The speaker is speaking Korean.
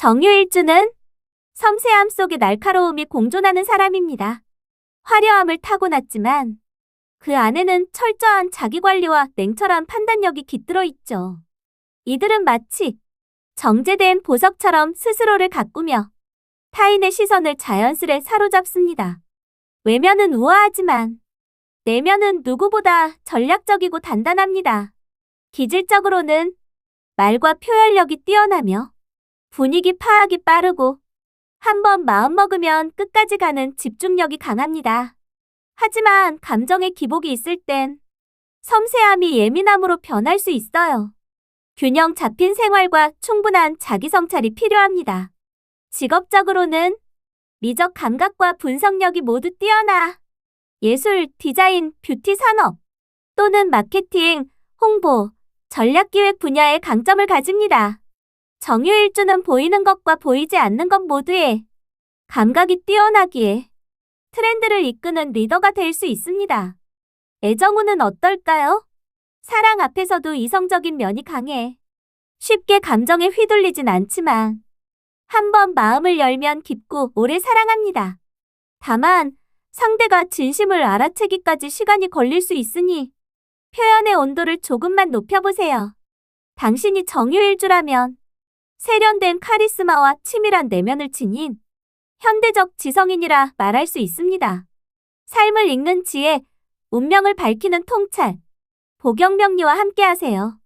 정유일주는 섬세함 속에 날카로움이 공존하는 사람입니다. 화려함을 타고났지만 그 안에는 철저한 자기관리와 냉철한 판단력이 깃들어 있죠. 이들은 마치 정제된 보석처럼 스스로를 가꾸며 타인의 시선을 자연스레 사로잡습니다. 외면은 우아하지만 내면은 누구보다 전략적이고 단단합니다. 기질적으로는 말과 표현력이 뛰어나며 분위기 파악이 빠르고 한번 마음먹으면 끝까지 가는 집중력이 강합니다. 하지만 감정의 기복이 있을 땐 섬세함이 예민함으로 변할 수 있어요. 균형 잡힌 생활과 충분한 자기 성찰이 필요합니다. 직업적으로는 미적 감각과 분석력이 모두 뛰어나 예술, 디자인, 뷰티 산업 또는 마케팅, 홍보, 전략기획 분야에 강점을 가집니다. 정유일주는 보이는 것과 보이지 않는 것 모두에 감각이 뛰어나기에 트렌드를 이끄는 리더가 될 수 있습니다. 애정우는 어떨까요? 사랑 앞에서도 이성적인 면이 강해. 쉽게 감정에 휘둘리진 않지만 한번 마음을 열면 깊고 오래 사랑합니다. 다만 상대가 진심을 알아채기까지 시간이 걸릴 수 있으니 표현의 온도를 조금만 높여보세요. 당신이 정유일주라면 세련된 카리스마와 치밀한 내면을 지닌 현대적 지성인이라 말할 수 있습니다. 삶을 읽는 지혜, 운명을 밝히는 통찰, 보경명리와 함께하세요.